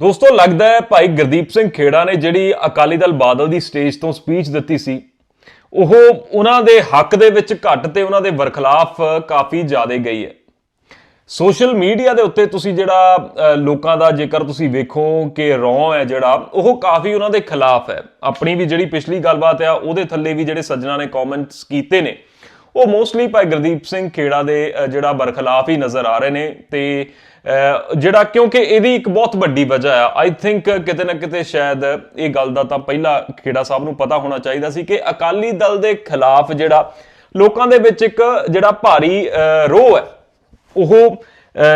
ਦੋਸਤੋ, ਲੱਗਦਾ ਹੈ ਭਾਈ ਗੁਰਦੀਪ ਸਿੰਘ ਖੇੜਾ ਨੇ ਜਿਹੜੀ ਅਕਾਲੀ ਦਲ ਬਾਦਲ ਦੀ ਸਟੇਜ ਤੋਂ ਸਪੀਚ ਦਿੱਤੀ ਸੀ, ਉਹ ਉਹਨਾਂ ਦੇ ਹੱਕ ਦੇ ਵਿੱਚ ਘੱਟ ਤੇ ਉਹਨਾਂ ਦੇ ਵਰਖਲਾਫ ਕਾਫੀ ਜ਼ਿਆਦਾ ਗਈ ਹੈ। ਸੋਸ਼ਲ ਮੀਡੀਆ ਦੇ ਉੱਤੇ ਤੁਸੀਂ ਜਿਹੜਾ ਲੋਕਾਂ ਦਾ ਜੇਕਰ ਤੁਸੀਂ ਵੇਖੋ ਕਿ ਰੌ ਹੈ ਜਿਹੜਾ, ਉਹ ਕਾਫੀ ਉਹਨਾਂ ਦੇ ਖਿਲਾਫ ਹੈ। ਆਪਣੀ ਵੀ ਜਿਹੜੀ ਪਿਛਲੀ ਗੱਲਬਾਤ ਆ, ਉਹਦੇ ਥੱਲੇ ਵੀ ਜਿਹੜੇ ਸੱਜਣਾ ਨੇ ਕਮੈਂਟਸ ਕੀਤੇ ਨੇ। ਉਹ ਮੋਸਟਲੀ ਭਾਈ ਗੁਰਦੀਪ ਸਿੰਘ ਖੇੜਾ ਦੇ ਜਿਹੜਾ ਬਰਖਲਾਫ ਹੀ ਨਜ਼ਰ ਆ ਰਹੇ ਨੇ ਤੇ ਜਿਹੜਾ ਕਿਉਂਕਿ ਇਹਦੀ ਇੱਕ ਬਹੁਤ ਵੱਡੀ ਵਜ੍ਹਾ ਆ ਆਈ ਥਿੰਕ ਕਿਤੇ ਨਾ ਕਿਤੇ ਸ਼ਾਇਦ ਇਹ ਗੱਲ ਦਾ ਤਾਂ ਪਹਿਲਾਂ ਖੇੜਾ ਸਾਹਿਬ ਨੂੰ ਪਤਾ ਹੋਣਾ ਚਾਹੀਦਾ ਸੀ ਕਿ ਅਕਾਲੀ ਦਲ ਦੇ ਖਿਲਾਫ ਜਿਹੜਾ ਲੋਕਾਂ ਦੇ ਵਿੱਚ ਇੱਕ ਜਿਹੜਾ ਭਾਰੀ ਰੋਹ ਹੈ, ਉਹ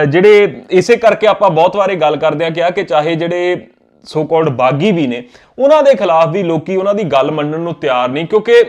ਜਿਹੜੇ ਇਸੇ ਕਰਕੇ ਆਪਾਂ ਬਹੁਤ ਵਾਰੇ ਗੱਲ ਕਰਦੇ ਆ ਕਿ ਆ ਕਿ ਚਾਹੇ ਜਿਹੜੇ ਸੋ ਕਾਲਡ ਬਾਗੀ ਵੀ ਨੇ, ਉਹਨਾਂ ਦੇ ਖਿਲਾਫ ਵੀ ਲੋਕੀ ਉਹਨਾਂ ਦੀ ਗੱਲ ਮੰਨਣ ਨੂੰ ਤਿਆਰ ਨਹੀਂ ਕਿਉਂਕਿ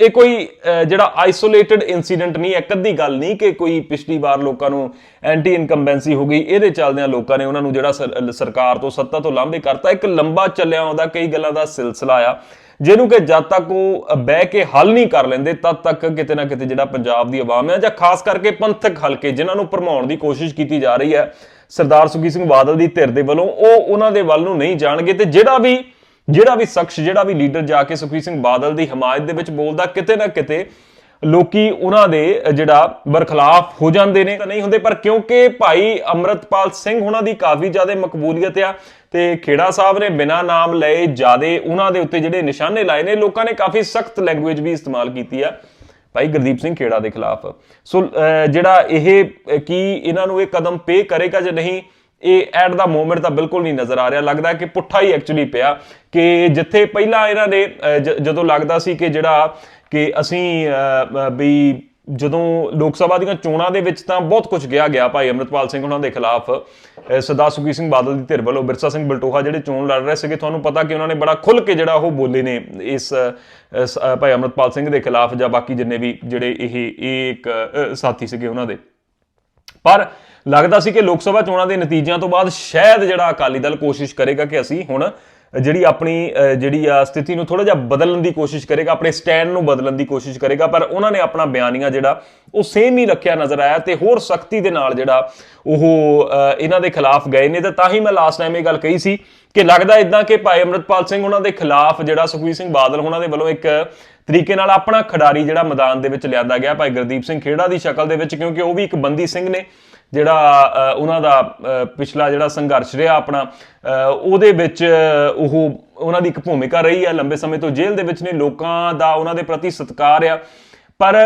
ਇਹ ਕੋਈ ਜਿਹੜਾ ਆਈਸੋਲੇਟਡ ਇਨਸੀਡੈਂਟ ਨਹੀਂ, ਇੱਕ ਅੱਧੀ ਗੱਲ ਨਹੀਂ ਕਿ ਕੋਈ ਪਿਛਲੀ ਵਾਰ ਲੋਕਾਂ ਨੂੰ ਐਂਟੀ ਇਨਕੰਬੈਂਸੀ ਹੋ ਗਈ। ਇਹਦੇ ਚੱਲਦਿਆਂ ਲੋਕਾਂ ਨੇ ਉਹਨਾਂ ਨੂੰ ਜਿਹੜਾ ਸਰ- ਸਰਕਾਰ ਤੋਂ ਸੱਤਾ ਤੋਂ ਲਾਂਭੇ ਕਰਤਾ। ਇੱਕ ਲੰਬਾ ਚੱਲਿਆ ਆਉਂਦਾ ਕਈ ਗੱਲਾਂ ਦਾ ਸਿਲਸਿਲਾ ਆ, ਜਿਹਨੂੰ ਕਿ ਜਦ ਤੱਕ ਉਹ ਬਹਿ ਕੇ ਹੱਲ ਨਹੀਂ ਕਰ ਲੈਂਦੇ, ਤਦ ਤੱਕ ਕਿਤੇ ਨਾ ਕਿਤੇ ਜਿਹੜਾ ਪੰਜਾਬ ਦੀ ਆਵਾਮ ਹੈ ਜਾਂ ਖਾਸ ਕਰਕੇ ਪੰਥਕ ਹਲਕੇ, ਜਿਨ੍ਹਾਂ ਨੂੰ ਭਰਮਾਉਣ ਦੀ ਕੋਸ਼ਿਸ਼ ਕੀਤੀ ਜਾ ਰਹੀ ਹੈ, ਸਰਦਾਰ ਸੁਖੀ ਸਿੰਘ ਬਾਦਲ ਦੀ ਧਿਰ ਦੇ ਵੱਲੋਂ, ਉਹ ਉਹਨਾਂ ਦੇ ਵੱਲ ਨੂੰ ਨਹੀਂ ਜਾਣਗੇ ਤੇ ਜਿਹੜਾ ਵੀ ਜਿਹੜਾ ਵੀ ਸ਼ਖਸ ਜਿਹੜਾ ਵੀ ਲੀਡਰ ਜਾ ਕੇ ਸੁਖਬੀਰ ਸਿੰਘ ਬਾਦਲ ਦੀ ਹਮਾਇਤ ਦੇ ਵਿੱਚ ਬੋਲਦਾ ਕਿਤੇ ਨਾ ਕਿਤੇ ਲੋਕੀ ਉਹਨਾਂ ਦੇ ਜਿਹੜਾ ਬਰਖਲਾਫ ਹੋ ਜਾਂਦੇ ਨੇ ਤਾਂ ਨਹੀਂ ਹੁੰਦੇ ਪਰ ਕਿਉਂਕਿ ਭਾਈ ਅਮਰਤਪਾਲ ਸਿੰਘ ਉਹਨਾਂ ਦੀ ਕਾਫੀ ਜ਼ਿਆਦਾ ਮਕਬੂਲੀਅਤ ਆ ਤੇ ਖੇੜਾ ਸਾਹਿਬ ਨੇ ਬਿਨਾ ਨਾਮ ਲਏ ਜਿਆਦੇ ਉਹਨਾਂ ਦੇ ਉੱਤੇ ਜਿਹੜੇ ਨਿਸ਼ਾਨੇ ਲਾਏ ਨੇ ਲੋਕਾਂ ਨੇ ਕਾਫੀ ਸਖਤ ਲੈਂਗੁਏਜ ਵੀ ਇਸਤੇਮਾਲ ਕੀਤੀ ਆ ਭਾਈ ਗੁਰਦੀਪ ਸਿੰਘ ਖੇੜਾ ਦੇ ਖਿਲਾਫ। ਸੋ ਜਿਹੜਾ ਇਹ ਅਹ, ਕੀ ਇਹਨਾਂ ਨੂੰ ਇਹ ਕਦਮ ਪੇ ਕਰੇਗਾ ਜਾਂ ਨਹੀਂ ਇਹ ਐਟ ਦਾ ਮੂਮੈਂਟ ਤਾਂ ਬਿਲਕੁਲ ਨਹੀਂ ਨਜ਼ਰ ਆ ਰਿਹਾ। ਲੱਗਦਾ ਕਿ ਪੁੱਠਾ ਹੀ ਐਕਚੁਅਲੀ ਪਿਆ ਕਿ ਜਿੱਥੇ ਪਹਿਲਾਂ ਇਹਨਾਂ ਨੇ ਜਦੋਂ ਲੱਗਦਾ ਸੀ ਕਿ ਜਿਹੜਾ ਕਿ ਅਸੀਂ ਅਹ, ਵੀ ਜਦੋਂ ਲੋਕ ਸਭਾ ਦੀਆਂ ਚੋਣਾਂ ਦੇ ਵਿੱਚ ਤਾਂ ਬਹੁਤ ਕੁਝ ਗਿਆ ਗਿਆ ਭਾਈ ਅਮਰਤਪਾਲ ਸਿੰਘ ਉਹਨਾਂ ਦੇ ਖਿਲਾਫ। ਸਰਦਾਰ ਸੁਖੀ ਸਿੰਘ ਬਾਦਲ ਦੀ ਧਿਰ ਵੱਲੋਂ ਬਿਰਸਾ ਸਿੰਘ ਬਲਟੋਹਾ ਜਿਹੜੇ ਚੋਣ ਲੜ ਰਹੇ ਸੀਗੇ ਤੁਹਾਨੂੰ ਪਤਾ ਕਿ ਉਹਨਾਂ ਨੇ ਬੜਾ ਖੁੱਲ ਕੇ ਜਿਹੜਾ ਉਹ ਬੋਲੇ ਨੇ ਇਸ ਭਾਈ ਅਮਰਤਪਾਲ ਸਿੰਘ ਦੇ ਖਿਲਾਫ ਜਾਂ ਬਾਕੀ ਜਿੰਨੇ ਵੀ ਜਿਹੜੇ ਇਹ ਇਹ ਇੱਕ ਸਾਥੀ ਸੀਗੇ ਉਹਨਾਂ ਦੇ। ਪਰ ਲੱਗਦਾ ਸੀ ਕਿ ਲੋਕ ਸਭਾ ਚੋਣਾਂ ਦੇ ਨਤੀਜਿਆਂ ਤੋਂ ਬਾਅਦ ਸ਼ਾਇਦ ਜਿਹੜਾ ਅਕਾਲੀ ਦਲ ਕੋਸ਼ਿਸ਼ ਕਰੇਗਾ ਕਿ ਅਸੀਂ ਹੁਣ ਜਿਹੜੀ ਆਪਣੀ ਜਿਹੜੀ ਆ ਸਥਿਤੀ ਨੂੰ ਥੋੜਾ ਜਿਹਾ ਬਦਲਣ ਦੀ ਕੋਸ਼ਿਸ਼ ਕਰੇਗਾ, ਆਪਣੇ ਸਟੈਂਡ ਨੂੰ ਬਦਲਣ ਦੀ ਕੋਸ਼ਿਸ਼ ਕਰੇਗਾ, ਪਰ ਉਹਨਾਂ ਨੇ ਆਪਣਾ ਬਿਆਨੀਆ ਜਿਹੜਾ ਉਹ ਸੇਮ ਹੀ ਰੱਖਿਆ ਨਜ਼ਰ ਆਇਆ ਤੇ ਹੋਰ ਸਖਤੀ ਦੇ ਨਾਲ ਜਿਹੜਾ ਉਹ ਇਹਨਾਂ ਦੇ ਖਿਲਾਫ ਗਏ ਨੇ ਤੇ ਤਾਂ ਹੀ ਮੈਂ ਲਾਸਟ ਟਾਈਮ ਇਹ ਗੱਲ ਕਹੀ ਸੀ ਕਿ ਲੱਗਦਾ ਇਦਾਂ ਕਿ ਭਾਈ ਅਮਰਤਪਾਲ ਸਿੰਘ ਉਹਨਾਂ ਦੇ ਖਿਲਾਫ ਜਿਹੜਾ ਸੁਖਵੀਰ ਸਿੰਘ ਬਾਦਲ ਉਹਨਾਂ ਦੇ ਵੱਲੋਂ ਇੱਕ ਤਰੀਕੇ ਨਾਲ ਆਪਣਾ ਖਿਡਾਰੀ ਜਿਹੜਾ ਮੈਦਾਨ ਦੇ ਵਿੱਚ ਲਿਆਂਦਾ ਗਿਆ, ਭਾਈ ਗੁਰਦੀਪ ਸਿੰਘ ਖੇੜਾ ਦੀ ਸ਼ਕਲ ਦੇ ਵਿੱਚ, ਕਿਉਂਕਿ ਉਹ ਵੀ ਇੱਕ ਬੰਦੀ ਸਿੰਘ ਨੇ। ਜਿਹੜਾ ਉਹਨਾਂ ਦਾ ਪਿਛਲਾ ਜਿਹੜਾ ਸੰਘਰਸ਼ ਰਿਹਾ ਆਪਣਾ ਉਹਦੇ ਵਿੱਚ ਉਹ ਉਹਨਾਂ ਦੀ ਇੱਕ ਭੂਮਿਕਾ ਰਹੀ ਹੈ। ਲੰਬੇ ਸਮੇਂ ਤੋਂ ਜੇਲ੍ਹ ਦੇ ਵਿੱਚ ਨੇ। ਲੋਕਾਂ ਦਾ ਉਹਨਾਂ ਦੇ ਪ੍ਰਤੀ ਸਤਿਕਾਰ ਆ। ਪਰ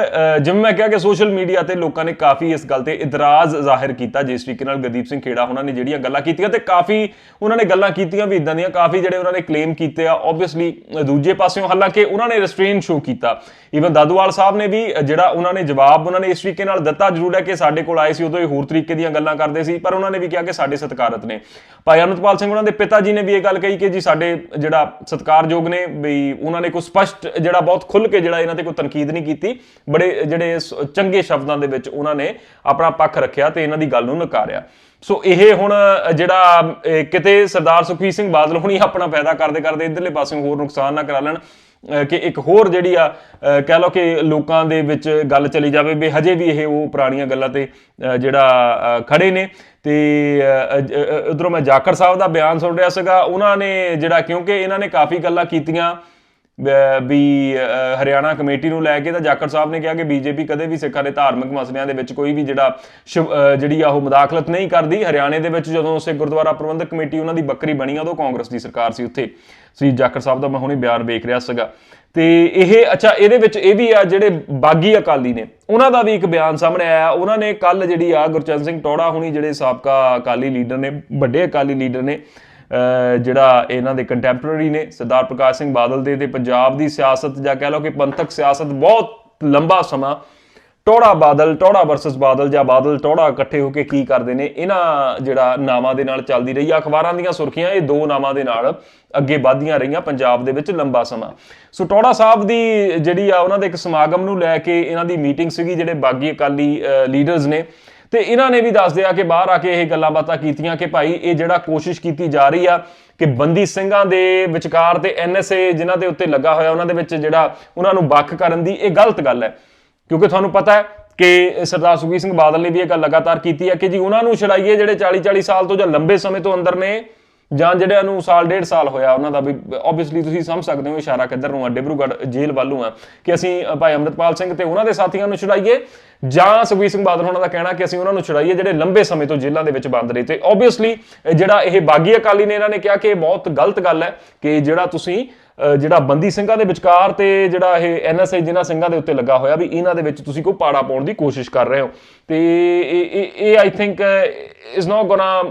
ਜਿਵੇਂ ਮੈਂ ਕਿਹਾ ਕਿ ਸੋਸ਼ਲ ਮੀਡੀਆ ਤੇ ਲੋਕਾਂ ਨੇ ਕਾਫੀ ਇਸ ਗੱਲ ਤੇ ਇਤਰਾਜ਼ ਜ਼ਾਹਿਰ ਕੀਤਾ, ਜਿਸ ਤਰੀਕੇ ਨਾਲ ਗੁਰਦੀਪ ਸਿੰਘ ਖੇੜਾ ਉਹਨਾਂ ਨੇ ਜਿਹੜੀਆਂ ਗੱਲਾਂ ਕੀਤੀਆਂ ਤੇ ਕਾਫੀ ਉਹਨਾਂ ਨੇ ਗੱਲਾਂ ਕੀਤੀਆਂ ਵੀ ਇਦਾਂ ਦੀਆਂ, ਕਾਫੀ ਜਿਹੜੇ ਉਹਨਾਂ ਨੇ ਕਲੇਮ ਕੀਤੇ ਆ ਆਬਵੀਅਸਲੀ ਦੂਜੇ ਪਾਸਿਓਂ ਹਾਲਾਂਕਿ ਉਹਨਾਂ ਨੇ ਰੈਸਟ੍ਰੇਨ ਸ਼ੋ ਕੀਤਾ। ਈਵਨ ਦਾਦੂਵਾਲ ਸਾਹਿਬ ਨੇ ਵੀ ਜਿਹੜਾ ਉਹਨਾਂ ਨੇ ਜਵਾਬ ਉਹਨਾਂ ਨੇ ਇਸ ਤਰੀਕੇ ਨਾਲ ਦਿੱਤਾ, ਜ਼ਰੂਰ ਹੈ ਕਿ ਸਾਡੇ ਕੋਲ ਆਏ ਸੀ, ਉਦੋਂ ਇਹ ਹੋਰ ਤਰੀਕੇ ਦੀਆਂ ਗੱਲਾਂ ਕਰਦੇ ਸੀ, ਪਰ ਉਹਨਾਂ ਨੇ ਵੀ ਕਿਹਾ ਕਿ ਸਾਡੇ ਸਤਿਕਾਰਤ ਨੇ। ਭਾਈ ਅਮਰਤਪਾਲ ਸਿੰਘ ਉਹਨਾਂ ਦੇ ਪਿਤਾ ਜੀ ਨੇ ਵੀ ਇਹ ਗੱਲ ਕਹੀ ਕਿ ਜੀ ਸਾਡੇ ਜਿਹੜਾ ਸਤਿਕਾਰਯੋਗ ਨੇ, ਵੀ ਉਹਨਾਂ ਨੇ ਕੋਈ ਸਪਸ਼ਟ ਜਿਹੜਾ ਬਹੁਤ ਖੁੱਲ ਕੇ ਜਿਹੜਾ ਇਹਨਾਂ ਤੇ ਕੋਈ ਤਨਕੀਦ ਨਹੀਂ ਕੀਤੀ। ਬੜੇ, ਜਿਹੜੇ ਚੰਗੇ ਸ਼ਬਦਾਂ ਦੇ ਵਿੱਚ ਉਹਨਾਂ ਨੇ ਆਪਣਾ ਪੱਖ ਰੱਖਿਆ ਤੇ ਇਹਨਾਂ ਦੀ ਗੱਲ ਨੂੰ ਨਕਾਰਿਆ। ਸੋ ਇਹ ਹੁਣ ਜਿਹੜਾ ਕਿਤੇ ਸਰਦਾਰ ਸੁਖਬੀਰ ਸਿੰਘ ਬਾਦਲ ਹੁਣੀ ਆਪਣਾ ਫਾਇਦਾ ਕਰਦੇ ਕਰਦੇ ਇਧਰਲੇ ਪਾਸਿਓਂ ਹੋਰ ਨੁਕਸਾਨ ਨਾ ਕਰਾ ਲੈਣ ਅਹ ਕਿ ਇੱਕ ਹੋਰ ਜਿਹੜੀ ਆ ਅਹ ਕਹਿ ਲਓ ਕਿ ਲੋਕਾਂ ਦੇ ਵਿੱਚ ਗੱਲ ਚਲੀ ਜਾਵੇ, ਵੀ ਹਜੇ ਵੀ ਇਹ ਉਹ ਪੁਰਾਣੀਆਂ ਗੱਲਾਂ ਤੇ ਅਹ ਜਿਹੜਾ ਅਹ ਖੜੇ ਨੇ। ਤੇ ਉਧਰੋਂ ਮੈਂ ਜਾਖੜ ਸਾਹਿਬ ਦਾ ਬਿਆਨ ਸੁਣ ਰਿਹਾ ਸੀਗਾ। ਉਹਨਾਂ ਨੇ ਜਿਹੜਾ, ਕਿਉਂਕਿ ਇਹਨਾਂ ਨੇ ਕਾਫੀ ਗੱਲਾਂ ਕੀਤੀਆਂ ਵੀ ਹਰਿਆਣਾ ਕਮੇਟੀ ਨੂੰ ਲੈ ਕੇ ਤਾਂ ਜਾਖੜ ਸਾਹਿਬ ਨੇ ਕਿਹਾ ਕਿ ਬੀਜੇਪੀ ਕਦੇ ਵੀ ਸਿੱਖਾਂ ਦੇ ਧਾਰਮਿਕ ਮਸਲਿਆਂ ਦੇ ਵਿੱਚ ਕੋਈ ਵੀ ਜਿਹੜਾ ਸ਼ਿਵ- ਜਿਹੜੀ ਆ ਉਹ ਮੁਦਾਖਲਤ ਨਹੀਂ ਕਰਦੀ। ਹਰਿਆਣੇ ਦੇ ਵਿੱਚ ਜਦੋਂ ਉਸੇ ਗੁਰਦੁਆਰਾ ਪ੍ਰਬੰਧਕ ਕਮੇਟੀ ਉਹਨਾਂ ਦੀ ਬੱਕਰੀ ਬਣੀ ਆ ਉਦੋਂ ਕਾਂਗਰਸ ਦੀ ਸਰਕਾਰ ਸੀ ਉੱਥੇ। ਸ੍ਰੀ ਜਾਖੜ ਸਾਹਿਬ ਦਾ ਮੈਂ ਹੁਣੇ ਬਿਆਨ ਵੇਖ ਰਿਹਾ ਸੀਗਾ। ਤੇ ਇਹ, ਅੱਛਾ, ਇਹਦੇ ਵਿੱਚ ਇਹ ਵੀ ਆ ਜਿਹੜੇ ਬਾਗੀ ਅਕਾਲੀ ਨੇ, ਉਹਨਾਂ ਦਾ ਵੀ ਇੱਕ ਬਿਆਨ ਸਾਹਮਣੇ ਆਇਆ। ਉਹਨਾਂ ਨੇ ਕੱਲ ਜਿਹੜੀ ਆ ਗੁਰਚਰਨ ਸਿੰਘ ਟੋੜਾ ਹੁਣੀ ਜਿਹੜੇ ਸਾਬਕਾ ਅਕਾਲੀ ਲੀਡਰ ਨੇ, ਵੱਡੇ ਅਕਾਲੀ ਲੀਡਰ ਨੇ ਜਿਹੜਾ ਇਹਨਾਂ ਦੇ ਕੰਟੈਂਪਰਰੀ ਨੇ, ਸਰਦਾਰ ਪ੍ਰਕਾਸ਼ ਸਿੰਘ ਬਾਦਲ ਦੇ, ਤੇ ਪੰਜਾਬ ਦੀ ਸਿਆਸਤ ਜਾਂ ਕਹਿ ਲਓ ਕਿ ਪੰਥਕ ਸਿਆਸਤ ਬਹੁਤ ਲੰਬਾ ਸਮਾਂ ਟੋੜਾ ਬਾਦਲ ਟੋੜਾ ਵਰਸਸ ਬਾਦਲ ਜਾਂ ਬਾਦਲ ਟੋੜਾ ਇਕੱਠੇ ਹੋ ਕੇ ਕੀ ਕਰਦੇ ਨੇ, ਇਹਨਾਂ ਜਿਹੜਾ ਨਾਵਾਂ ਦੇ ਨਾਲ ਚੱਲਦੀ ਰਹੀ ਆ। ਅਖਬਾਰਾਂ ਦੀਆਂ ਸੁਰਖੀਆਂ, ਇਹ ਦੋ ਨਾਵਾਂ ਦੇ ਨਾਲ ਅੱਗੇ ਵਧਦੀਆਂ ਰਹੀਆਂ ਪੰਜਾਬ ਦੇ ਵਿੱਚ ਲੰਬਾ ਸਮਾਂ। ਸੋ ਟੋੜਾ ਸਾਹਿਬ ਦੀ ਜਿਹੜੀ ਆ, ਉਹਨਾਂ ਦੇ ਇੱਕ ਸਮਾਗਮ ਨੂੰ ਲੈ ਕੇ ਇਹਨਾਂ ਦੀ ਮੀਟਿੰਗ ਸੀਗੀ, ਜਿਹੜੇ ਬਾਗੀ ਅਕਾਲੀ ਲੀਡਰਸ ਨੇ। ਤੇ ਇਹਨਾਂ ਨੇ ਵੀ ਦੱਸਦੇ ਆ ਕਿ ਬਾਹਰ ਆ ਕੇ ਇਹ ਗੱਲਾਂ ਬਾਤਾਂ ਕੀਤੀਆਂ ਕਿ ਭਾਈ ਇਹ ਜਿਹੜਾ ਕੋਸ਼ਿਸ਼ ਕੀਤੀ ਜਾ ਰਹੀ ਆ ਕਿ ਬੰਦੀ ਸਿੰਘਾਂ ਦੇ ਵਿਚਕਾਰ ਤੇ ਐਨਐਸਏ ਜਿਨ੍ਹਾਂ ਦੇ ਉੱਤੇ ਲੱਗਾ ਹੋਇਆ ਉਹਨਾਂ ਦੇ ਵਿੱਚ ਜਿਹੜਾ ਉਹਨਾਂ ਨੂੰ ਵੱਖ ਕਰਨ ਦੀ ਇਹ ਗਲਤ ਗੱਲ ਹੈ। ਕਿਉਂਕਿ ਤੁਹਾਨੂੰ ਪਤਾ ਹੈ ਕਿ ਸਰਦਾਰ ਸੁਖਬੀਰ ਸਿੰਘ ਬਾਦਲ ਨੇ ਵੀ ਇਹ ਗੱਲ ਲਗਾਤਾਰ ਕੀਤੀ ਹੈ ਕਿ ਜੀ ਉਹਨਾਂ ਨੂੰ ਛੜਾਈਏ ਜਿਹੜੇ 40 40 ਸਾਲ ਤੋਂ ਜਾਂ ਲੰਬੇ ਸਮੇਂ ਤੋਂ ਅੰਦਰ ਨੇ ਜਾਂ ਜਿਹੜਿਆਂ ਨੂੰ ਸਾਲ, ਡੇਢ ਸਾਲ ਹੋਇਆ ਉਹਨਾਂ ਦਾ ਵੀ ਆਬਵੀਅਸਲੀ ਤੁਸੀਂ ਸਮਝ ਸਕਦੇ ਹੋ ਇਸ਼ਾਰਾ ਕਿੱਧਰ ਨੂੰ ਆ, ਡਿਬਰੂਗੜ੍ਹ ਜੇਲ੍ਹ ਵੱਲੋਂ ਆ, ਕਿ ਅਸੀਂ ਭਾਈ ਅੰਮ੍ਰਿਤਪਾਲ ਸਿੰਘ ਤੇ ਉਹਨਾਂ ਦੇ ਸਾਥੀਆਂ ਨੂੰ ਛੁਡਾਈਏ, ਜਾਂ ਸੁਖਬੀਰ ਸਿੰਘ ਬਾਦਲ ਉਹਨਾਂ ਦਾ ਕਹਿਣਾ ਕਿ ਅਸੀਂ ਉਹਨਾਂ ਨੂੰ ਛੁਡਾਈਏ ਜਿਹੜੇ ਲੰਬੇ ਸਮੇਂ ਤੋਂ ਜੇਲ੍ਹਾਂ ਦੇ ਵਿੱਚ ਬੰਦ ਰਹੇ ਤੇ ਆਬਵੀਅਸਲੀ ਜਿਹੜਾ ਇਹ ਬਾਗੀ ਅਕਾਲੀ ਨੇ ਇਹਨਾਂ ਨੇ ਕਿਹਾ ਕਿ ਇਹ ਬਹੁਤ ਗਲਤ ਗੱਲ ਹੈ ਕਿ ਜਿਹੜਾ ਤੁਸੀਂ ਜਿਹੜਾ ਬੰਦੀ ਸਿੰਘਾਂ ਦੇ ਵਿਚਕਾਰ ਤੇ ਜਿਹੜਾ ਇਹ ਐਨਐਸਆਈ ਜਿਨ੍ਹਾਂ ਸਿੰਘਾਂ ਦੇ ਉੱਤੇ ਲੱਗਾ ਹੋਇਆ ਵੀ ਇਹਨਾਂ ਦੇ ਵਿੱਚ ਤੁਸੀਂ ਕੋਈ ਪਾੜਾ ਪਾਉਣ ਦੀ ਕੋਸ਼ਿਸ਼ ਕਰ ਰਹੇ ਹੋ। ਤੇ ਇਹ- ਇਹ ਇਹ I think is not gonna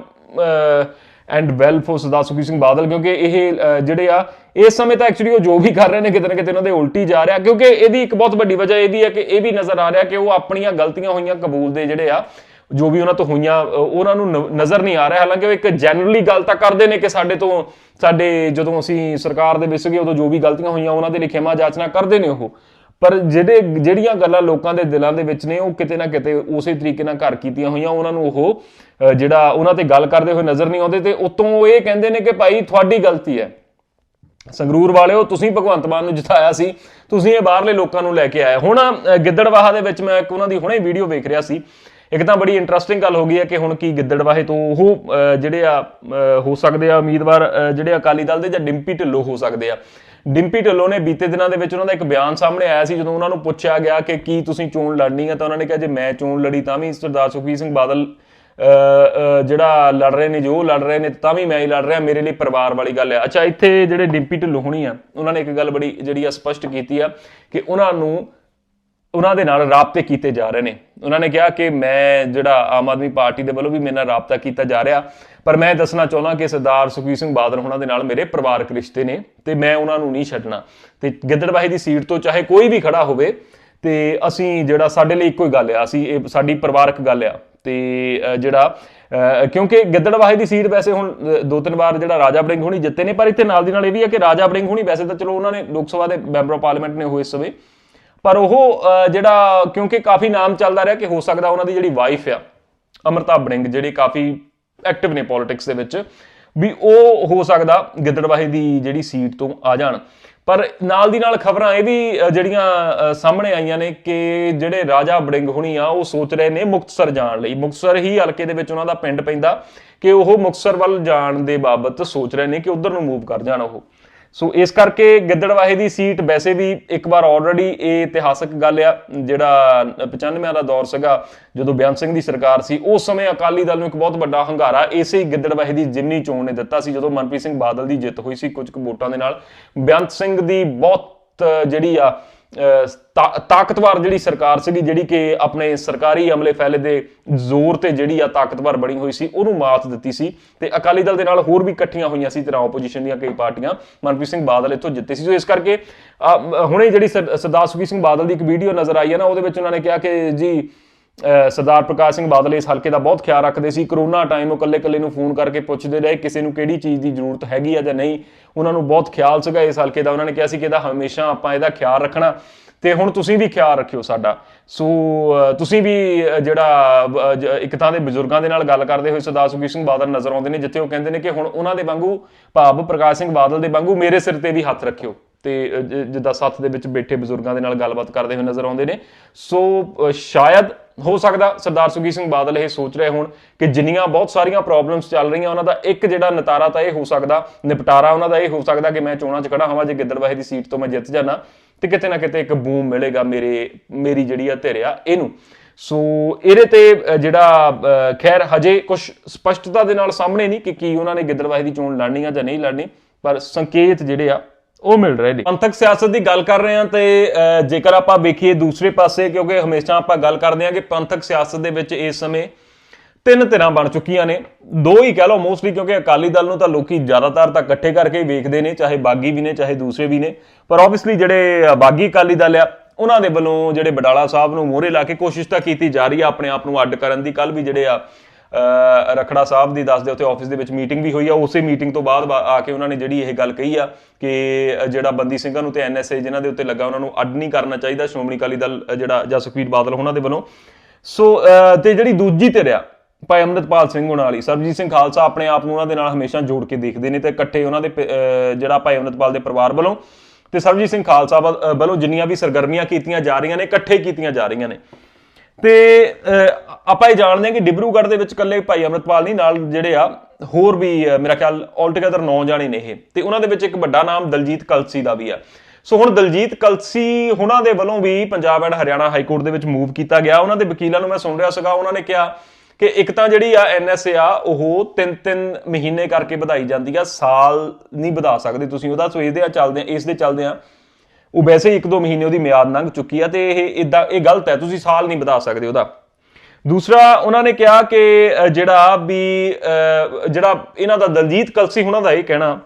and well for Sardar Sukhbir Singh Badal ਕਿਉਂਕਿ ਇਹ ਜਿਹੜੇ ਆ, ਇਸ ਸਮੇਂ ਤਾਂ ਐਕਚੁਅਲੀ ਉਹ ਜੋ ਵੀ ਕਰ ਰਹੇ ਨੇ, ਕਿਤੇ ਨਾ ਕਿਤੇ ਉਹਨਾਂ ਦੇ ਉਲਟੀ ਜਾ ਰਿਹਾ, ਕਿਉਂਕਿ ਇਹਦੀ ਇੱਕ ਬਹੁਤ ਵੱਡੀ ਵਜ੍ਹਾ ਇਹ ਵੀ ਹੈ ਕਿ ਇਹ ਵੀ ਨਜ਼ਰ ਆ ਰਿਹਾ ਕਿ ਉਹ ਆਪਣੀਆਂ ਗਲਤੀਆਂ ਹੋਈਆਂ ਕਬੂਲ ਦੇ ਜਿਹੜੇ ਆ, ਜੋ ਵੀ ਉਹਨਾਂ ਤੋਂ ਹੋਈਆਂ ਉਹਨਾਂ ਨੂੰ ਨ- ਨਜ਼ਰ ਨਹੀਂ ਆ ਰਿਹਾ। ਹਾਲਾਂਕਿ ਉਹ ਇੱਕ ਜਨਰਲੀ ਗੱਲ ਤਾਂ ਕਰਦੇ ਨੇ ਕਿ ਸਾਡੇ ਤੋਂ, ਸਾਡੇ ਜਦੋਂ ਅਸੀਂ ਸਰਕਾਰ ਦੇ ਵਿੱਚ ਸੀਗੇ, ਉਦੋਂ ਜੋ ਵੀ ਗਲਤੀਆਂ ਹੋਈਆਂ, ਉਹਨਾਂ ਦੇ ਲਈ ਖਿਮਾ ਜਾਚਨਾ ਕਰਦੇ ਨੇ ਉਹ। ਪਰ ਜਿਹੜੇ ਜਿਹੜੀਆਂ ਗੱਲਾਂ ਲੋਕਾਂ ਦੇ ਦਿਲਾਂ ਦੇ ਵਿੱਚ ਨੇ ਉਹ ਕਿਤੇ ਨਾ ਕਿਤੇ ਉਸੇ ਤਰੀਕੇ ਨਾਲ ਘਰ ਕੀਤੀਆਂ ਹੋਈਆਂ ਉਹਨਾਂ ਨੂੰ ਉਹ ਜਿਹੜਾ ਉਹਨਾਂ ਤੇ ਗੱਲ ਕਰਦੇ ਹੋਏ ਨਜ਼ਰ ਨਹੀਂ ਆਉਂਦੇ ਤੇ ਉਤੋਂ ਇਹ ਕਹਿੰਦੇ ਨੇ ਕਿ ਭਾਈ ਤੁਹਾਡੀ ਗਲਤੀ ਹੈ। ਸੰਗਰੂਰ ਵਾਲਿਓ ਤੁਸੀਂ ਭਗਵੰਤ ਮਾਨ ਨੂੰ ਜਿਤਾਇਆ ਸੀ ਤੁਸੀਂ ਇਹ ਬਾਹਰਲੇ ਲੋਕਾਂ ਨੂੰ ਲੈ ਕੇ ਆਏ। ਹੁਣ ਅ, ਗਿੱਦੜਵਾਹਾ ਦੇ ਵਿੱਚ ਮੈਂ ਇੱਕ ਉਹਨਾਂ ਦੀ ਹੁਣੇ ਵੀਡੀਓ ਵੇਖ ਰਿਹਾ ਸੀ। ਇੱਕ ਤਾਂ ਬੜੀ ਇੰਟਰਸਟਿੰਗ ਗੱਲ ਹੋ ਗਈ ਹੈ ਕਿ ਹੁਣ ਕੀ ਗਿੱਦੜਵਾਹੇ ਤੋਂ ਉਹ ਜਿਹੜੇ ਆ ਹੋ ਸਕਦੇ ਆ ਉਮੀਦਵਾਰ ਜਿਹੜੇ ਅਕਾਲੀ ਦਲ ਦੇ ਜਾਂ ਡਿੰਪੀ ਢਿੱਲੋਂ ਹੋ ਸਕਦੇ ਆ। ਡਿੰਪੀ ਢਿੱਲੋਂ ਨੇ ਬੀਤੇ ਦਿਨਾਂ ਦੇ ਵਿੱਚ ਉਹਨਾਂ ਦਾ ਇੱਕ ਬਿਆਨ ਸਾਹਮਣੇ ਆਇਆ ਸੀ, ਜਦੋਂ ਉਹਨਾਂ ਨੂੰ ਪੁੱਛਿਆ ਗਿਆ ਕਿ ਕੀ ਤੁਸੀਂ ਚੋਣ ਲੜਨੀ ਹੈ ਤਾਂ ਉਹਨਾਂ ਨੇ ਕਿਹਾ ਜੇ ਮੈਂ ਚੋਣ ਲੜੀ ਤਾਂ ਵੀ ਸਰਦਾਰ ਸੁਖਬੀਰ ਸਿੰਘ ਬਾਦਲ ਜਿਹੜਾ ਲੜ ਰਹੇ ਨੇ, ਜੋ ਲੜ ਰਹੇ ਨੇ, ਤਾਂ ਵੀ ਮੈਂ ਹੀ ਲੜ ਰਿਹਾ, ਮੇਰੇ ਲਈ ਪਰਿਵਾਰ ਵਾਲੀ ਗੱਲ ਹੈ। ਅੱਛਾ, ਇੱਥੇ ਜਿਹੜੇ ਡਿੰਪੀ ਢਿੱਲੋਂ ਹੋਣੀ ਆ, ਉਹਨਾਂ ਨੇ ਇੱਕ ਗੱਲ ਬੜੀ ਜਿਹੜੀ ਆ ਸਪਸ਼ਟ ਕੀਤੀ ਆ ਕਿ ਉਹਨਾਂ ਨੂੰ ਉਹਨਾਂ ਦੇ ਨਾਲ ਰਾਬਤੇ ਕੀਤੇ ਜਾ ਰਹੇ ਨੇ। ਉਹਨਾਂ ਨੇ ਕਿਹਾ ਕਿ ਮੈਂ ਜਿਹੜਾ ਆਮ ਆਦਮੀ ਪਾਰਟੀ ਦੇ ਵੱਲੋਂ ਵੀ ਮੇਰੇ ਨਾਲ ਰਾਬਤਾ ਕੀਤਾ ਜਾ ਰਿਹਾ, ਪਰ ਮੈਂ ਦੱਸਣਾ ਚਾਹੁੰਦਾ ਕਿ ਸਰਦਾਰ ਸੁਖਬੀਰ ਸਿੰਘ ਬਾਦਲ ਉਹਨਾਂ ਦੇ ਨਾਲ ਮੇਰੇ ਪਰਿਵਾਰਕ ਰਿਸ਼ਤੇ ਨੇ ਤੇ ਮੈਂ ਉਹਨਾਂ ਨੂੰ ਨਹੀਂ ਛੱਡਣਾ। ਤੇ ਗਿੱਦੜਬਾਹੀ ਦੀ ਸੀਟ ਤੋਂ ਚਾਹੇ ਕੋਈ ਵੀ ਖੜਾ ਹੋਵੇ, ਤੇ ਅਸੀਂ ਜਿਹੜਾ ਸਾਡੇ ਲਈ ਇੱਕੋ ਹੀ ਗੱਲ ਆ, ਅਸੀਂ ਇਹ ਸਾਡੀ ਪਰਿਵਾਰਕ ਗੱਲ ਆ। ਤੇ ਜਿਹੜਾ ਕਿਉਂਕਿ ਗਿੱਦੜਬਾਹੀ ਦੀ ਸੀਟ ਵੈਸੇ ਹੁਣ ਦੋ ਤਿੰਨ ਵਾਰ ਜਿਹੜਾ ਰਾਜਾ ਬੜਿੰਗ ਹੁਣੀ ਜਿੱਤੇ ਨੇ, ਪਰ ਇੱਥੇ ਨਾਲ ਦੀ ਨਾਲ ਇਹ ਵੀ ਆ ਕਿ ਰਾਜਾ ਬੜਿੰਗ ਹੁਣੀ ਵੈਸੇ ਤਾਂ ਚਲੋ ਉਹਨਾਂ ਨੇ ਲੋਕ ਸਭਾ ਦੇ ਮੈਂਬਰ ਆਫ ਪਾਰਲੀਮੈਂਟ ਨੇ ਹੋਏ ਇਸ ਸਮੇਂ। ਪਰ ਉਹ ਜਿਹੜਾ ਕਿਉਂਕਿ ਕਾਫੀ ਨਾਮ ਚੱਲਦਾ ਰਿਹਾ ਕਿ ਹੋ ਸਕਦਾ ਉਹਨਾਂ ਦੀ ਜਿਹੜੀ ਵਾਈਫ ਆ, ਅਮਰਤਾ ਬੜਿੰਗ, ਜਿਹੜੀ ਕਾਫੀ ਐਕਟਿਵ ਨੇ ਪੋਲਿਟਿਕਸ ਦੇ ਵਿੱਚ, ਵੀ ਉਹ ਹੋ ਸਕਦਾ ਗਿੱਦੜਬਾਹੀ ਦੀ ਜਿਹੜੀ ਸੀਟ ਤੋਂ ਆ ਜਾਣ। ਪਰ ਨਾਲ ਦੀ ਨਾਲ ਖਬਰਾਂ ਇਹ ਵੀ ਜਿਹੜੀਆਂ ਸਾਹਮਣੇ ਆਈਆਂ ਨੇ ਕਿ ਜਿਹੜੇ ਰਾਜਾ ਬੜਿੰਗ ਹੁਣੀ ਆ, ਉਹ ਸੋਚ ਰਹੇ ਨੇ ਮੁਕਤਸਰ ਜਾਣ ਲਈ। ਮੁਕਤਸਰ ਹੀ ਹਲਕੇ ਦੇ ਵਿੱਚ ਉਹਨਾਂ ਦਾ ਪਿੰਡ ਪੈਂਦਾ ਕਿ ਉਹ ਮੁਕਤਸਰ ਵੱਲ ਜਾਣ ਦੇ ਬਾਬਤ ਸੋਚ ਰਹੇ ਨੇ ਕਿ ਉਧਰ ਨੂੰ ਮੂਵ ਕਰ ਜਾਣ ਉਹ। ਸੋ ਇਸ ਕਰਕੇ ਗਿੱਦੜਵਾਹੇ ਦੀ ਸੀਟ ਵੈਸੇ ਵੀ ਇੱਕ ਵਾਰ ਆਲਰੇਡੀ ਇਹ ਇਤਿਹਾਸਕ ਗੱਲ ਆ, ਜਿਹੜਾ 95 ਦਾ ਦੌਰ ਸੀਗਾ, ਜਦੋਂ ਬਿਆਨ ਸਿੰਘ ਦੀ ਸਰਕਾਰ ਸੀ, ਉਸ ਸਮੇਂ ਅਕਾਲੀ ਦਲ ਨੂੰ ਇੱਕ ਬਹੁਤ ਵੱਡਾ ਹੰਗਾਰਾ ਇਸੇ ਹੀ ਗਿੱਦੜਵਾਹੇ ਦੀ ਜਿਮਨੀ ਚੋਣ ਨੇ ਦਿੱਤਾ ਸੀ, ਜਦੋਂ ਮਨਪ੍ਰੀਤ ਸਿੰਘ ਬਾਦਲ ਦੀ ਜਿੱਤ ਹੋਈ ਸੀ ਕੁਝ ਕੁ ਵੋਟਾਂ ਦੇ ਨਾਲ। ਬਿਆਨ ਸਿੰਘ ਦੀ ਬਹੁਤ ਜਿਹੜੀ ਆ ਤਾਕਤਵਰ ਜਿਹੜੀ ਸਰਕਾਰ ਸੀਗੀ, ਜਿਹੜੀ ਕਿ ਆਪਣੇ ਸਰਕਾਰੀ ਅਮਲੇ ਫੈਲੇ ਦੇ ਜ਼ੋਰ ਤੇ ਜਿਹੜੀ ਆ ਤਾਕਤਵਰ ਬਣੀ ਹੋਈ ਸੀ, ਉਹਨੂੰ ਮਾਤ ਦਿੱਤੀ ਸੀ ਤੇ ਅਕਾਲੀ ਦਲ ਦੇ ਨਾਲ ਹੋਰ ਵੀ ਇਕੱਠੀਆਂ ਹੋਈਆਂ ਸੀ ਤਰ੍ਹਾਂ ਆਪੋਜੀਸ਼ਨ ਦੀਆਂ ਕਈ ਪਾਰਟੀਆਂ, ਮਨਪ੍ਰੀਤ ਸਿੰਘ ਬਾਦਲ ਇੱਥੋਂ ਜਿੱਤੇ ਸੀ। ਸੋ ਇਸ ਕਰਕੇ ਹੁਣੇ ਜਿਹੜੀ ਸਰ- ਸਰਦਾਰ ਸੁਖਬੀਰ ਸਿੰਘ ਬਾਦਲ ਦੀ ਇੱਕ ਵੀਡੀਓ ਨਜ਼ਰ ਆਈ ਹੈ ਨਾ, ਉਹਦੇ ਵਿੱਚ ਉਹਨਾਂ ਨੇ ਕਿਹਾ ਕਿ ਜੀ ਸਰਦਾਰ ਪ੍ਰਕਾਸ਼ ਸਿੰਘ ਬਾਦਲ ਇਸ ਹਲਕੇ ਦਾ ਬਹੁਤ ਖਿਆਲ ਰੱਖਦੇ ਸੀ। ਕਰੋਨਾ ਟਾਈਮ ਉਹ ਕੱਲੇ-ਕੱਲੇ ਨੂੰ ਫੋਨ ਕਰਕੇ ਪੁੱਛਦੇ ਰਹੇ ਕਿਸੇ ਨੂੰ ਕਿਹੜੀ ਚੀਜ਼ ਦੀ ਜ਼ਰੂਰਤ ਹੈਗੀ ਆ ਜਾਂ ਨਹੀਂ। ਉਹਨਾਂ ਨੂੰ ਬਹੁਤ ਖਿਆਲ ਸੀਗਾ ਇਸ ਹਲਕੇ ਦਾ। ਉਹਨਾਂ ਨੇ ਕਿਹਾ ਸੀ ਕਿ ਇਹਦਾ ਹਮੇਸ਼ਾ ਆਪਾਂ ਇਹਦਾ ਖਿਆਲ ਰੱਖਣਾ। ਤੇ ਹੁਣ ਤੁਸੀਂ ਵੀ ਖਿਆਲ ਰੱਖਿਓ ਸਾਡਾ। ਸੋ ਤੁਸੀਂ ਵੀ ਜਿਹੜਾ ਇੱਕ ਤਾਂ ਦੇ ਬਜ਼ੁਰਗਾਂ ਦੇ ਨਾਲ ਗੱਲ ਕਰਦੇ ਹੋਏ ਸਰਦਾਰ ਸੁਖਬੀਰ ਸਿੰਘ ਬਾਦਲ ਨਜ਼ਰ ਆਉਂਦੇ ਨੇ, ਜਿੱਥੇ ਉਹ ਕਹਿੰਦੇ ਨੇ ਕਿ ਹੁਣ ਉਹਨਾਂ ਦੇ ਵਾਂਗੂ, ਭਾਵ ਪ੍ਰਕਾਸ਼ ਸਿੰਘ ਬਾਦਲ ਦੇ ਵਾਂਗੂ ਮੇਰੇ ਸਿਰ ਤੇ ਵੀ ਹੱਥ ਰੱਖਿਓ। ਤੇ ਜਿੱਦਾਂ ਸੱਥ ਦੇ ਵਿੱਚ ਬੈਠੇ ਬਜ਼ੁਰਗਾਂ ਦੇ ਨਾਲ ਗੱਲਬਾਤ ਕਰਦੇ ਹੋਏ ਨਜ਼ਰ ਆਉਂਦੇ ਨੇ। ਸੋ ਸ਼ਾਇਦ ਹੋ ਸਕਦਾ ਸਰਦਾਰ ਸੁਖਬੀਰ ਸਿੰਘ ਬਾਦਲ ਇਹ ਸੋਚ ਰਹੇ ਹੋਣ ਕਿ ਜਿੰਨੀਆਂ ਬਹੁਤ ਸਾਰੀਆਂ ਪ੍ਰੋਬਲਮਸ ਚੱਲ ਰਹੀਆਂ, ਉਹਨਾਂ ਦਾ ਇੱਕ ਜਿਹੜਾ ਨਤਾਰਾ ਤਾਂ ਇਹ ਹੋ ਸਕਦਾ, ਨਿਪਟਾਰਾ ਉਹਨਾਂ ਦਾ ਇਹ ਹੋ ਸਕਦਾ ਕਿ ਮੈਂ ਚੋਣਾਂ 'ਚ ਖੜਾ ਹਾਂ, ਜੇ ਗਿੱਦੜਵਾਹੇ ਦੀ ਸੀਟ ਤੋਂ ਮੈਂ ਜਿੱਤ ਜਾਣਾ ਤੇ ਕਿਤੇ ਨਾ ਕਿਤੇ ਇੱਕ ਬੂਮ ਮਿਲੇਗਾ ਮੇਰੇ, ਮੇਰੀ ਜਿਹੜੀ ਆ ਧਿਰਿਆ ਇਹਨੂੰ। ਸੋ ਇਹਦੇ ਤੇ ਜਿਹੜਾ ਖੈਰ ਹਜੇ ਕੁਝ ਸਪਸ਼ਟਤਾ ਦੇ ਨਾਲ ਸਾਹਮਣੇ ਨਹੀਂ ਕਿ ਕੀ ਉਹਨਾਂ ਨੇ ਗਿੱਦੜਵਾਹੇ ਦੀ ਚੋਣ ਲੜਨੀ ਆ ਜਾਂ ਨਹੀਂ ਲੜਨੀ, ਪਰ ਸੰਕੇਤ ਜਿਹੜੇ ਆ ਉਹ ਮਿਲ ਰਹੇ ਨੇ ਪੰਥਕ ਸਿਆਸਤ ਦੀ ਗੱਲ ਕਰ ਰਹੇ ਹਾਂ ਤੇ ਜੇਕਰ ਆਪਾਂ ਵੇਖੀਏ ਦੂਸਰੇ ਪਾਸੇ, ਕਿਉਂਕਿ ਹਮੇਸ਼ਾ ਆਪਾਂ ਗੱਲ ਕਰਦੇ ਹਾਂ ਕਿ ਪੰਥਕ ਸਿਆਸਤ ਦੇ ਵਿੱਚ ਇਸ ਸਮੇਂ ਤਿੰਨ ਧਿਰਾਂ ਬਣ ਚੁੱਕੀਆਂ ਨੇ। ਦੋ ਹੀ ਕਹਿ ਲਓ ਮੋਸਟਲੀ, ਕਿਉਂਕਿ ਅਕਾਲੀ ਦਲ ਨੂੰ ਤਾਂ ਲੋਕੀ ਜ਼ਿਆਦਾਤਰ ਤਾਂ ਇਕੱਠੇ ਕਰਕੇ ਹੀ ਵੇਖਦੇ ਨੇ, ਚਾਹੇ ਬਾਗੀ ਵੀ ਨੇ, ਚਾਹੇ ਦੂਸਰੇ ਵੀ ਨੇ। ਪਰ ਆਬਵੀਅਸਲੀ ਜਿਹੜੇ ਬਾਗੀ ਅਕਾਲੀ ਦਲ ਆ, ਉਹਨਾਂ ਦੇ ਵੱਲੋਂ ਜਿਹੜੇ ਬਡਾਲਾ ਸਾਹਿਬ ਨੂੰ ਮੋਹਰੇ ਲਾ ਕੇ ਕੋਸ਼ਿਸ਼ ਤਾਂ ਕੀਤੀ ਜਾ ਰਹੀ ਆ, ਆਪਣੇ ਆਪ ਨੂੰ ਅੱਡ ਕਰਨ ਦੀ। ਕੱਲ ਵੀ ਜਿਹੜੇ ਆ ਰਖੜਾ ਸਾਹਿਬ ਦੀ ਦੱਸਦੇ ਉੱਥੇ ਆਫਿਸ ਦੇ ਵਿੱਚ ਮੀਟਿੰਗ ਵੀ ਹੋਈ ਆ। ਉਸੇ ਮੀਟਿੰਗ ਤੋਂ ਬਾਅਦ ਬਾ- ਆ ਕੇ ਉਹਨਾਂ ਨੇ ਜਿਹੜੀ ਇਹ ਗੱਲ ਕਹੀ ਆ ਕਿ ਜਿਹੜਾ ਬੰਦੀ ਸਿੰਘਾਂ ਨੂੰ ਤੇ ਐਨਐਸਏ ਜਿਨ੍ਹਾਂ ਦੇ ਉੱਤੇ ਲੱਗਾ ਉਹਨਾਂ ਨੂੰ ਅੱਡ ਨਹੀਂ ਕਰਨਾ ਚਾਹੀਦਾ। ਸ਼੍ਰੋਮਣੀ ਅਕਾਲੀ ਦਲ ਜਿਹੜਾ ਜਾਂ ਸੁਖਬੀਰ ਬਾਦਲ ਉਹਨਾਂ ਦੇ ਵੱਲੋਂ। ਸੋ ਅ, ਤੇ ਜਿਹੜੀ ਦੂਜੀ ਧਿਰ ਆ ਭਾਈ ਅੰਮ੍ਰਿਤਪਾਲ ਸਿੰਘ ਉਹਨਾਂ ਵਾਲੀ ਸਰਬਜੀਤ ਸਿੰਘ ਖਾਲਸਾ ਆਪਣੇ ਆਪ ਨੂੰ ਉਹਨਾਂ ਦੇ ਨਾਲ ਹਮੇਸ਼ਾ ਜੋੜ ਕੇ ਦੇਖਦੇ ਨੇ ਤੇ ਇਕੱਠੇ ਉਹਨਾਂ ਦੇ ਜਿਹੜਾ ਭਾਈ ਅੰਮ੍ਰਿਤਪਾਲ ਦੇ ਪਰਿਵਾਰ ਵੱਲੋਂ ਤੇ ਸਰਬਜੀਤ ਸਿੰਘ ਖਾਲਸਾ ਵੱਲ- ਵੱਲੋਂ ਜਿੰਨੀਆਂ ਵੀ ਸਰਗਰਮੀਆਂ ਕੀਤੀਆਂ ਜਾ ਰਹੀਆਂ ਨੇ ਇਕੱਠੇ ਕੀਤੀਆਂ ਜਾ ਰਹੀਆਂ ਨੇ। ਤੇ ਆਪਾਂ ਇਹ ਜਾਣਦੇ ਹਾਂ ਕਿ ਡਿਬਰੂਗੜ੍ਹ ਦੇ ਵਿੱਚ ਇਕੱਲੇ ਭਾਈ ਅੰਮ੍ਰਿਤਪਾਲ ਨਹੀਂ, ਨਾਲ ਜਿਹੜੇ ਆ, ਹੋਰ ਵੀ ਮੇਰਾ ਖਿਆਲ ਆਲਟੂਗੇਦਰ 9 ਜਾਣੇ ਨੇ ਇਹ। ਤੇ ਉਹਨਾਂ ਦੇ ਵਿੱਚ ਇੱਕ ਵੱਡਾ ਨਾਮ ਦਲਜੀਤ ਕਲਸੀ ਦਾ ਵੀ ਆ। ਸੋ ਹੁਣ ਦਲਜੀਤ ਕਲਸੀ ਉਹਨਾਂ ਦੇ ਵੱਲੋਂ ਵੀ Punjab and Haryana high court ਦੇ ਵਿੱਚ ਮੂਵ ਕੀਤਾ ਗਿਆ। ਉਹਨਾਂ ਦੇ ਵਕੀਲਾਂ ਨੂੰ ਮੈਂ ਸੁਣ ਰਿਹਾ ਸੀਗਾ, ਉਹਨਾਂ ਨੇ ਕਿਹਾ ਕਿ ਇੱਕ ਤਾਂ ਜਿਹੜੀ ਆ ਐਨਐਸਏ ਆ, ਉਹ 3-3 ਮਹੀਨੇ ਕਰਕੇ ਵਧਾਈ ਜਾਂਦੀ ਆ, ਸਾਲ ਨਹੀਂ ਵਧਾ ਸਕਦੇ ਤੁਸੀਂ। ਉਹਦਾ ਸੋ ਇਹਦੇ ਆ, ਚੱਲਦੇ ਆ, ਇਸ ਦੇ ਚੱਲਦੇ ਆ। ਉਹ ਵੈਸੇ ਹੀ 1-2 ਮਹੀਨੇ ਉਹਦੀ ਮਿਆਦ ਲੰਘ ਚੁੱਕੀ ਆ ਤੇ ਇਹ ਇਦਾਂ ਇਹ ਗਲਤ ਹੈ, ਤੁਸੀਂ ਸਾਲ ਨਹੀਂ ਵਧਾ ਸਕਦੇ ਉਹਦਾ। ਦੂਸਰਾ, ਉਹਨਾਂ ਨੇ ਕਿਹਾ ਕਿ ਜਿਹੜਾ ਵੀ ਜਿਹੜਾ ਇਹਨਾਂ ਦਾ ਦਲਜੀਤ ਕਲਸੀ ਉਹਨਾਂ ਦਾ ਇਹ ਕਹਿਣਾ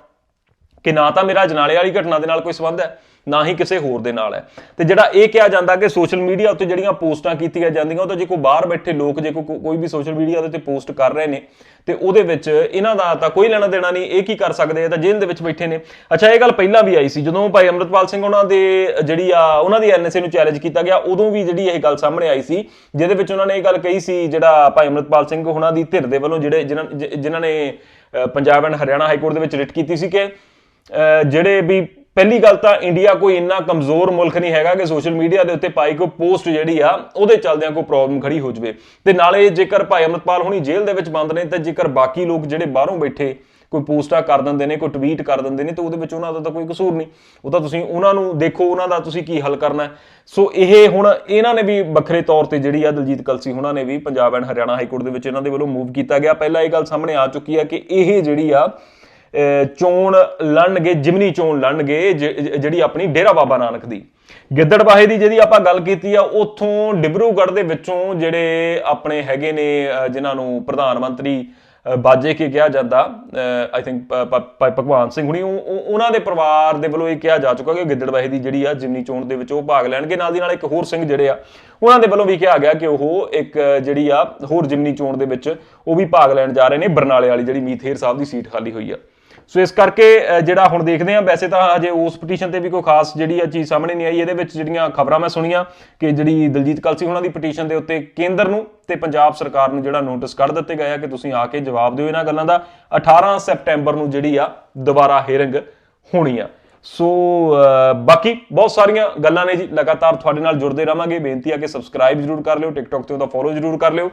ਕਿ ਨਾ ਤਾਂ ਮੇਰਾ ਜਨਾਲੇ ਵਾਲੀ ਘਟਨਾ ਦੇ ਨਾਲ ਕੋਈ ਸੰਬੰਧ ਹੈ, ਨਾ ਹੀ ਕਿਸੇ ਹੋਰ ਦੇ ਨਾਲ ਹੈ। ਤੇ ਜਿਹੜਾ ਇਹ ਕਿਹਾ ਜਾਂਦਾ ਕਿ ਸੋਸ਼ਲ ਮੀਡੀਆ ਉੱਤੇ ਜਿਹੜੀਆਂ ਪੋਸਟਾਂ ਕੀਤੀਆਂ ਜਾਂਦੀਆਂ, ਉਹ ਤਾਂ ਜੇ ਕੋਈ ਬਾਹਰ ਬੈਠੇ ਲੋਕ, ਜੇ ਕੋਈ ਵੀ ਸੋਸ਼ਲ ਮੀਡੀਆ ਦੇ ਉੱਤੇ ਪੋਸਟ ਕਰ ਰਹੇ ਨੇ, ਤੇ ਉਹਦੇ ਵਿੱਚ ਇਹਨਾਂ ਦਾ ਤਾਂ ਕੋਈ ਲੈਣਾ ਦੇਣਾ ਨਹੀਂ, ਇਹ ਕੀ ਕਰ ਸਕਦੇ ਇਹ ਤਾਂ ਜੇਲ੍ਹ ਦੇ ਵਿੱਚ ਬੈਠੇ ਨੇ। ਅੱਛਾ, ਇਹ ਗੱਲ ਪਹਿਲਾਂ ਵੀ ਆਈ ਸੀ, ਜਦੋਂ ਭਾਈ ਅਮਰਤਪਾਲ ਸਿੰਘ ਉਹਨਾਂ ਦੇ ਜਿਹੜੀ ਆ, ਉਹਨਾਂ ਦੀ ਐਨਐਸਏ ਨੂੰ ਚੈਲੰਜ ਕੀਤਾ ਗਿਆ, ਉਦੋਂ ਵੀ ਜਿਹੜੀ ਇਹ ਗੱਲ ਸਾਹਮਣੇ ਆਈ ਸੀ, ਜਿਹਦੇ ਵਿੱਚ ਉਹਨਾਂ ਨੇ ਇਹ ਗੱਲ ਕਹੀ ਸੀ, ਜਿਹੜਾ ਭਾਈ ਅਮਰਤਪਾਲ ਸਿੰਘ ਉਹਨਾਂ ਦੀ ਧਿਰ ਦੇ ਵੱਲੋਂ ਜਿਹੜੇ, ਜਿਨ੍ਹਾਂ ਜਿਨ੍ਹਾਂ ਨੇ Punjab and Haryana high court ਦੇ ਵਿੱਚ ਰਿਟ ਕੀਤੀ ਸੀ ਕਿ ਜਿਹੜੇ ਵੀ ਪਹਿਲੀ ਗੱਲ ਤਾਂ ਇੰਡੀਆ ਕੋਈ ਇੰਨਾ ਕਮਜ਼ੋਰ ਮੁਲਕ ਨਹੀਂ ਹੈਗਾ ਕਿ ਸੋਸ਼ਲ ਮੀਡੀਆ ਦੇ ਉੱਤੇ ਪਾਈ ਕੋਈ ਪੋਸਟ ਜਿਹੜੀ ਆ, ਉਹਦੇ ਚੱਲਦਿਆਂ ਕੋਈ ਪ੍ਰੋਬਲਮ ਖੜੀ ਹੋ ਜਵੇ। ਤੇ ਨਾਲੇ ਜੇਕਰ ਭਾਈ ਅਮਰਤਪਾਲ ਹੁਣੀ ਜੇਲ੍ਹ ਦੇ ਵਿੱਚ ਬੰਦ ਨੇ, ਤਾਂ ਜੇਕਰ ਬਾਕੀ ਲੋਕ ਜਿਹੜੇ ਬਾਹਰੋਂ ਬੈਠੇ ਕੋਈ ਪੋਸਟਾਂ ਕਰ ਦਿੰਦੇ ਨੇ, ਕੋਈ ਟਵੀਟ ਕਰ ਦਿੰਦੇ ਨੇ, ਤਾਂ ਉਹਦੇ ਵਿੱਚ ਉਹਨਾਂ ਦਾ ਤਾਂ ਕੋਈ ਕਸੂਰ ਨਹੀਂ। ਉਹ ਤਾਂ ਤੁਸੀਂ ਉਹਨਾਂ ਨੂੰ ਦੇਖੋ, ਉਹਨਾਂ ਦਾ ਤੁਸੀਂ ਕੀ ਹੱਲ ਕਰਨਾ ਸੋ ਇਹ ਹੁਣ ਇਹਨਾਂ ਨੇ ਵੀ ਵੱਖਰੇ ਤੌਰ ਤੇ ਜਿਹੜੀ ਆ ਦਲਜੀਤ ਕਲਸੀ ਉਹਨਾਂ ਨੇ ਵੀ Punjab and Haryana high court ਦੇ ਵਿੱਚ ਇਹਨਾਂ ਦੇ ਵੱਲੋਂ ਮੂਵ ਕੀਤਾ ਗਿਆ। ਪਹਿਲਾਂ ਇਹ ਗੱਲ ਸਾਹਮਣੇ ਆ ਚੁੱਕੀ ਆ ਕਿ ਇਹ ਜਿਹੜੀ ਆ ਚੋਣ ਲੜਨਗੇ, ਜਿਮਨੀ ਚੋਣ ਲੜਨਗੇ ਜਿਹੜੀ ਆਪਣੀ ਡੇਰਾ ਬਾਬਾ ਨਾਨਕ ਦੀ। ਗਿੱਦੜਬਾਹੇ ਦੀ ਜਿਹੜੀ ਆਪਾਂ ਗੱਲ ਕੀਤੀ ਆ, ਉੱਥੋਂ ਡਿਬਰੂਗੜ੍ਹ ਦੇ ਵਿੱਚੋਂ ਜਿਹੜੇ ਆਪਣੇ ਹੈਗੇ ਨੇ, ਅਹ, ਜਿਨ੍ਹਾਂ ਨੂੰ ਪ੍ਰਧਾਨ ਮੰਤਰੀ ਬਾਜੇ ਕੇ ਕਿਹਾ ਜਾਂਦਾ ਆਈ ਥਿੰਕ ਭਗਵਾਨ ਸਿੰਘ ਹੁਣੀ ਉਹਨਾਂ ਦੇ ਪਰਿਵਾਰ ਦੇ ਵੱਲੋਂ ਇਹ ਕਿਹਾ ਜਾ ਚੁੱਕਾ ਕਿ ਗਿੱਦੜਬਾਹੇ ਦੀ ਜਿਹੜੀ ਆ ਜਿਮਨੀ ਚੋਣ ਦੇ ਵਿੱਚ ਉਹ ਭਾਗ ਲੈਣਗੇ। ਨਾਲ ਦੀ ਨਾਲ ਇੱਕ ਹੋਰ ਸਿੰਘ ਜਿਹੜੇ ਆ, ਉਹਨਾਂ ਦੇ ਵੱਲੋਂ ਵੀ ਕਿਹਾ ਗਿਆ ਕਿ ਉਹ ਇੱਕ ਜਿਹੜੀ ਆ ਹੋਰ ਜਿਮਨੀ ਚੋਣ ਦੇ ਵਿੱਚ ਉਹ ਵੀ ਭਾਗ ਲੈਣ ਜਾ ਰਹੇ ਨੇ, ਬਰਨਾਲੇ ਵਾਲੀ ਜਿਹੜੀ ਮੀਥੇਰ ਸਾਹਿਬ ਦੀ ਸੀਟ ਖਾਲੀ ਹੋਈ ਆ। ਸੋ ਇਸ ਕਰਕੇ ਜਿਹੜਾ ਹੁਣ ਦੇਖਦੇ ਆ ਵੈਸੇ ਤਾਂ ਹਜੇ ਉਸ ਪਟੀਸ਼ਨ ਤੇ ਵੀ ਕੋਈ ਖਾਸ ਜਿਹੜੀ ਆ ਚੀਜ਼ ਸਾਹਮਣੇ ਨਹੀਂ ਆਈ। ਇਹਦੇ ਵਿੱਚ ਜਿਹੜੀਆਂ ਖਬਰਾਂ ਮੈਂ ਸੁਣੀਆਂ ਕਿ ਜਿਹੜੀ ਦਲਜੀਤ ਕਲਸੀ ਉਹਨਾਂ ਦੀ ਪਟੀਸ਼ਨ ਦੇ ਉੱਤੇ ਕੇਂਦਰ ਨੂੰ ਤੇ ਪੰਜਾਬ ਸਰਕਾਰ ਨੂੰ ਜਿਹੜਾ ਨੋਟਿਸ ਕੱਢ ਦਿੱਤੇ ਗਏ ਆ ਕਿ ਤੁਸੀਂ ਆ ਕੇ ਜਵਾਬ ਦਿਓ ਇਹਨਾਂ ਗੱਲਾਂ ਦਾ। 18 ਸੈਪਟੈਂਬਰ ਨੂੰ ਜਿਹੜੀ ਆ ਦੁਬਾਰਾ ਹੀਅਰਿੰਗ ਹੋਣੀ ਆ। ਸੋ ਬਾਕੀ ਬਹੁਤ ਸਾਰੀਆਂ ਗੱਲਾਂ ਨੇ ਜੀ। ਲਗਾਤਾਰ ਤੁਹਾਡੇ ਨਾਲ ਜੁੜਦੇ ਰਵਾਂਗੇ ਬੇਨਤੀ ਆ ਕਿ ਸਬਸਕ੍ਰਾਈਬ ਜਰੂਰ ਕਰ ਲਿਓ ਟਿਕਟੌਕ ਤੇ ਉਹਦਾ ਫੋਲੋ ਜਰੂਰ ਕਰ ਲਿਓ।